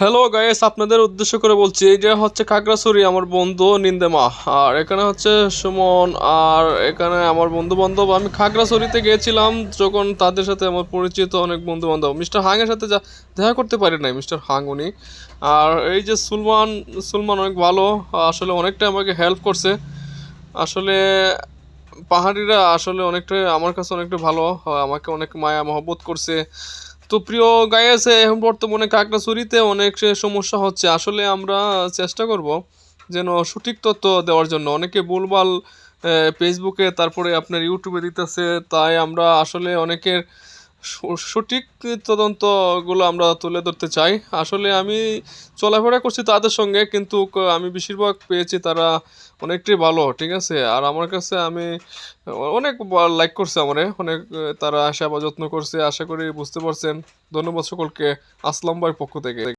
Hello guys আপনাদের উদ্দেশ্য করে বলছি, এই যে হচ্ছে খাগড়াছড়ি, আমার বন্ধু নিন্দেমা, আর এখানে হচ্ছে সুমন, আর এখানে আমার বন্ধু বান্ধব আমি খাগড়াছড়িতে গিয়েছিলাম যখন তাদের সাথে আমার পরিচিত অনেক বন্ধু বান্ধব মিস্টার হাংয়ের সাথে যা, দেখা করতে পারি নাই, মিস্টার হাং উনি। আর এই যে সুলমান সুলমান অনেক ভালো, আসলে অনেকটা আমাকে হেল্প করছে। আসলে পাহাড়িরা আসলে অনেকটা আমার কাছে অনেকটা ভালো, আমাকে অনেক মায়া মহব্বত করছে। তো প্রিয় গায়েছে এখন বর্তমানে কাকড়াছড়িতে অনেক সমস্যা হচ্ছে। আসলে আমরা চেষ্টা করব যেন সঠিক তথ্য দেওয়ার জন্য। অনেকে ভুলভাল ফেসবুকে তারপরে আপনার ইউটিউবে দিতেছে, তাই আমরা আসলে অনেকের সঠিক তদন্তগুলো আমরা তুলে ধরতে চাই। আসলে আমি চলাফেরা করছি তাদের সঙ্গে, কিন্তু আমি বেশিরভাগ পেয়েছি তারা অনেকটাই ভালো, ঠিক আছে? আর আমার কাছে আমি অনেক লাইক করছে আমারে, অনেক, তারা আশা বা যত্ন করছে, আশা করি বুঝতে পারছেন। ধন্যবাদ সকলকে, আসলাম ভাই পক্ষ থেকে।